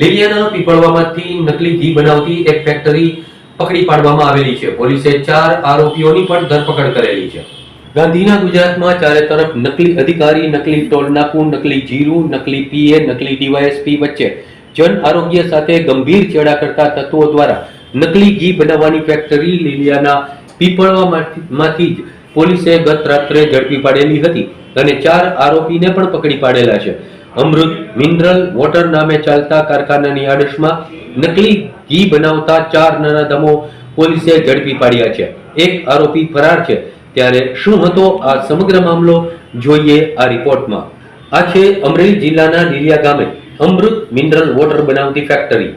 લીલિયાના પીપળવામાંથી નકલી ઘી બનાવતી એક ફેક્ટરી પકડી પાડવામાં આવેલી છે. પોલીસે ચાર આરોપીઓની પણ ધરપકડ કરેલી છે. ગાંધીના ગુજરાતમાં ચારે તરફ નકલી અધિકારી, નકલી ટોલ નાકુ નકલી જીરું, નકલી પીએ, નકલી ડીવાયએસપી વચ્ચે જન આરોગ્ય સાથે ગંભીર ચેડા કરતા તત્વો દ્વારા નકલી ઘી બનાવવાની ફેક્ટરી લીલિયાના પીપળવામાંથી જ પોલીસે ગત રાત્રે ઝડપી પાડેલી હતી અને ચાર આરોપીને પણ પકડી પાડેલા છે. અમૃત, મિનરલ, વોટર નામે ચાલતા કારખાનાની આડશમાં નકલી ઘી બનાવતા ચાર નરાધમો પોલીસે ઝડપી પાડ્યા છે. એક આરોપી ફરાર છે. ત્યારે શું હતો આ સમગ્ર મામલો જોઈએ આ રિપોર્ટમાં. આ છે અમરેલી જિલ્લાના લીલિયા ગામે અમૃત, મિનરલ, વોટર બનાવતી ફેક્ટરી.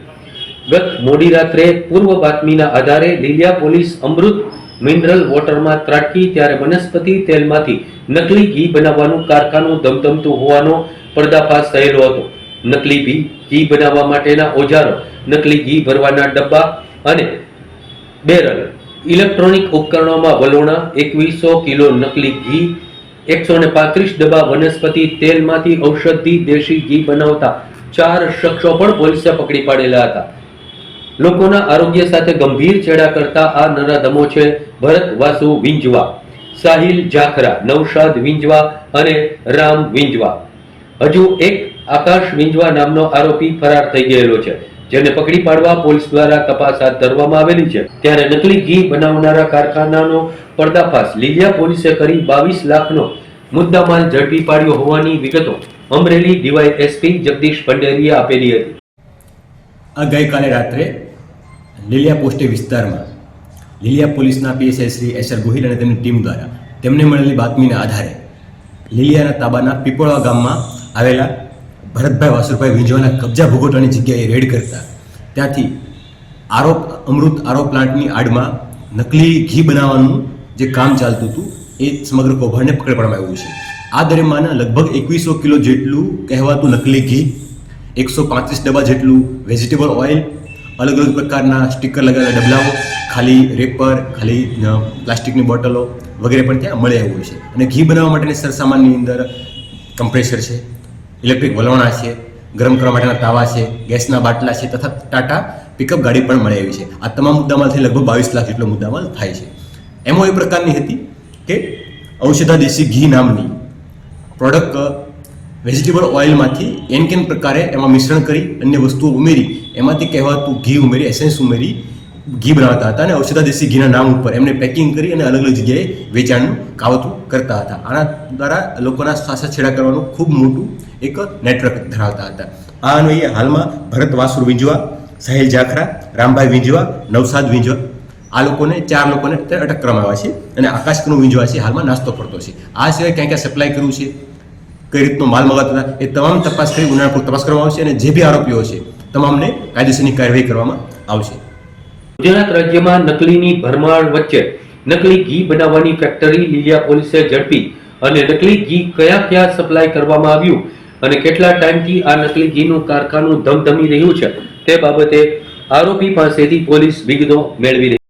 ગત મોડી રાત્રે પૂર્વ બાતમીના આધારે લીલિયા પોલીસ અમૃત, મિનરલ, વોટરમાં ત્રાટકી ત્યારે વનસ્પતિ તેલમાંથી નકલી ઘી બનાવવાનું કારખાનું ધમધમતું હોવાનો પર્દાફાશ થયેલો હતો. નકલી ઘી ઘી બનાવવા માટેના ઓજારો, નકલી ઘી ભરવાના ડબ્બા અને બેરલ. ઇલેક્ટ્રોનિક ઉપકરણોમાં વલોણા, એકવીસો કિલો નકલી ઘી, એકસો ને પાંત્રીસ ડબ્બા વનસ્પતિ તેલમાંથી ઔષધિ દેશી ઘી બનાવતા ચાર શખ્સો પણ પોલીસે પકડી પાડેલા હતા. લોકોના આરોગ્ય સાથે ગંભીર ચેડા કરતા આ નરાધમો છે ભરત વાસુ વિંજવા, સાહિલ જાખરા, નૌશાદ વિંજવા અને રામ વિંજવા. હજુ એક આકાશ વિંજવા નામનો આરોપી ફરાર થઈ ગયેલો છે, જેને પકડી પાડવા પોલીસ દ્વારા તપાસ હાથ ધરવામાં આવેલી છે. ત્યારે નકલી ઘી બનાવનારા કારખાનાનો પર્દાફાશ લીલિયા પોલીસે કરી બાવીસ લાખનો મુદ્દામાલ ઝડપી પાડ્યો હોવાની વિગતો અમરેલી ડીવાય એસપી જગદીશ પંડેરીએ આપેલી હતી. આ ગઈકાલે રાત્રે લીલિયા પોસ્ટે વિસ્તારમાં લીલિયા પોલીસના PSI Shri S R Gohil અને તેમની ટીમ દ્વારા તેમને મળેલી બાતમીના આધારે લીલિયાના તાબાના પીપળવા ગામમાં આવેલા ભરતભાઈ વાસુભાઈ વિંજવાના કબજા ભોગવટાની જગ્યાએ રેડ કરતા. ત્યાંથી આરોપ, અમૃત આરો પ્લાન્ટની આડમાં નકલી ઘી બનાવવાનું જે કામ ચાલતું હતું, એ સમગ્ર કૌભાંડને પકડ પાડવામાં આવ્યું છે. આ દરમિયાન લગભગ એકવીસો કિલો જેટલું કહેવાતું નકલી ઘી, એકસો પાંત્રીસ ડબ્બા જેટલું વેજીટેબલ ઓઇલ અલગ અલગ પ્રકારના સ્ટીકર લગાવેલા ડબલાઓ, ખાલી રેપર ખાલી પ્લાસ્ટિકની બોટલો વગેરે પણ ત્યાં મળી આવ્યું છે. અને ઘી બનાવવા માટેની સરસામાનની અંદર કમ્પ્રેસર છે. ઇલેક્ટ્રિક વલોણા છે, ગરમ કરવા માટેના તાવા છે, ગેસના બાટલા છે તથા ટાટા પિકઅપ ગાડી પણ મળી આવી છે. આ તમામ મુદ્દામાલથી લગભગ બાવીસ લાખ જેટલો મુદ્દામાલ થાય છે. એમાં એ પ્રકારની હતી કે ઔષધા દેશી ઘી નામની પ્રોડક્ટ વેજીટેબલ ઓઇલમાંથી એન કેન પ્રકારે એમાં મિશ્રણ કરી અન્ય વસ્તુઓ ઉમેરી. એમાંથી કહેવાતું ઘી ઉમેરી એસેન્સ ઉમેરી ઘી બનાવતા હતા અને ઔષધા દેશી ઘીના નામ ઉપર એમને પેકિંગ કરી અને અલગ અલગ જગ્યાએ વેચાણનું કાવતું કરતા હતા. આના દ્વારા લોકોના શ્વાસ છેડા કરવાનું ખૂબ મોટું એક નેટવર્ક ધરાવતા હતા. આ અન્વયે હાલમાં ભરત વાસુર વિંજવા, સાહિલ જાખરા, રામભાઈ વિંજવા, નવસાદ વિંજવા, આ લોકોને ચાર લોકોને અટક કરવામાં આવ્યા છે અને આકાશકનું વિંજવા છે હાલમાં નાસ્તો પડતો છે. આ સિવાય ક્યાં ક્યાં સપ્લાય કર્યું છે, કઈ રીતનો માલ મગાવતા હતા, એ તમામ તપાસ કરી ઊંડાણપૂર્વક તપાસ કરવામાં આવશે અને જે બી આરોપીઓ છે, તમામને કાયદેસરની કાર્યવાહી કરવામાં આવશે. ગુજરાત રાજ્યમાં નકલીની ભરમાર વચ્ચે નકલી ઘી બનાવવાની ફેક્ટરી લીલિયા પોલીસે ઝડપી અને નકલી ઘી કયા કયા સપ્લાય કરવામાં આવ્યું અને કેટલા ટાઈમથી આ નકલી ઘીનું કારખાનું ધમધમી રહ્યું છે તે બાબતે આરોપી પાસેથી પોલીસ વિગતો મેળવી રહી